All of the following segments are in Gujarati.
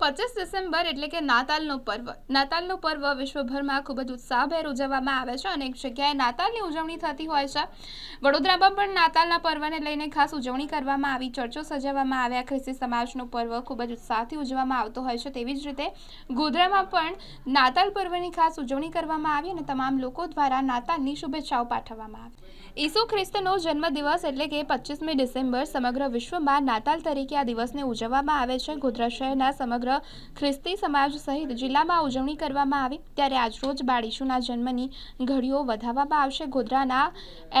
પચીસ ડિસેમ્બર એટલે કે નાતાલનો પર્વ. નાતાલનો પર્વ વિશ્વભરમાં ખૂબ જ ઉત્સાહભેર ઉજવવામાં આવે છે અનેક જગ્યાએ નાતાલની ઉજવણી થતી હોય છે. વડોદરામાં પણ નાતાલના પર્વને લઈને ખાસ ઉજવણી કરવામાં આવી, ચર્ચો સજાવવામાં આવ્યા. ખ્રિસ્તી સમાજનો પર્વ ખૂબ જ ઉત્સાહથી ઉજવવામાં આવતો હોય છે. તેવી જ રીતે ગોધરામાં પણ નાતાલ પર્વની ખાસ ઉજવણી કરવામાં આવી અને તમામ લોકો દ્વારા નાતાલની શુભેચ્છાઓ પાઠવવામાં આવી. ઈસુ ખ્રિસ્તનો જન્મદિવસ એટલે કે પચીસમી ડિસેમ્બર સમગ્ર વિશ્વમાં નાતાલ તરીકે આ દિવસને ઉજવવામાં આવે છે. ગોધરા શહેરના સમગ્ર ખ્રિસ્તી સમાજ સહિત જિલ્લામાં ઉજવણી કરવામાં આવી. ત્યારે આજરોજ બાળ ઈશુના જન્મની ઘડીઓ વધાવવામાં આવશે. ગોધરાના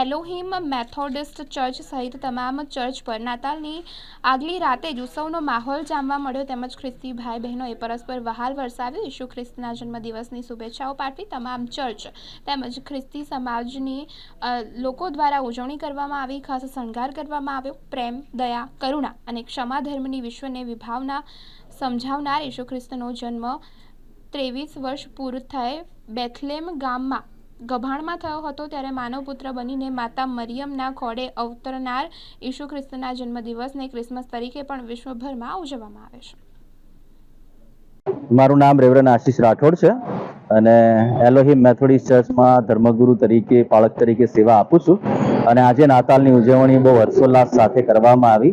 એલોહિમ મેથોડિસ્ટ ચર્ચ સહિત તમામ ચર્ચ પર નાતાલની આગલી રાતે જ ઉત્સવનો માહોલ જામવા મળ્યો. તેમજ ખ્રિસ્તી ભાઈ બહેનોએ પરસ્પર વહાલ વરસાવ્યો ઈસુ ખ્રિસ્તના જન્મદિવસની શુભેચ્છાઓ પાઠવી તમામ ચર્ચ તેમજ ખ્રિસ્તી સમાજની લોકો દ્વારા ઉજવણી કરવામાં આવી. ખાસ શણગાર કરવામાં આવ્યો. પ્રેમ, દયા, કરુણા અને ક્ષમા ધર્મની વિશ્વને વિભાવના સમજાવનાર ઈસુ ખ્રિસ્તનો જન્મ ત્રેવીસ વર્ષ પૂરું થાય બેથલેમ ગામમાં. ગભાણમાં થયો હતો ત્યારે માનવપુત્ર બનીને માતા મરિયમના ખોડે અવતરનાર ઈસુ ખ્રિસ્તના જન્મદિવસને ક્રિસમસ તરીકે પણ વિશ્વભરમાં ઉજવવામાં આવે છે. મારું નામ રેવરન આશીષ રાઠોડ છે અને એલોહી મેથોડિસ્ટ ચર્ચમાં ધર્મગુરુ તરીકે પાળક તરીકે સેવા આપું છું. અને આજે નાતાલની ઉજવણી બહુ હર્ષોલ્લાસ સાથે કરવામાં આવી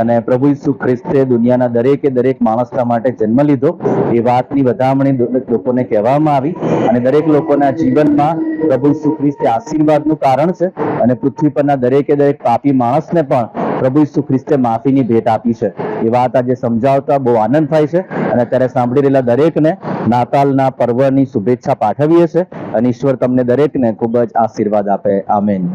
અને પ્રભુ ઈસુ ખ્રિસ્તે દુનિયાના દરેકે દરેક માણસના માટે જન્મ લીધો એ વાતની વધામણી લોકોને કહેવામાં આવી અને દરેક લોકોના જીવનમાં પ્રભુ ઈસુ ખ્રિસ્તે આશીર્વાદનું કારણ છે અને પૃથ્વી પરના દરેકે દરેક પાપી માણસને પણ પ્રભુ ઈસુ ખ્રિસ્તે માફીની ભેટ આપી છે. એ વાત આજે સમજાવતા બહુ આનંદ થાય છે અને અત્યારે સાંભળી રહેલા દરેકને નાતાલના પર્વની શુભેચ્છા પાઠવીએ છે અને ઈશ્વર તમને દરેકને ખૂબ જ આશીર્વાદ આપે. આમેન.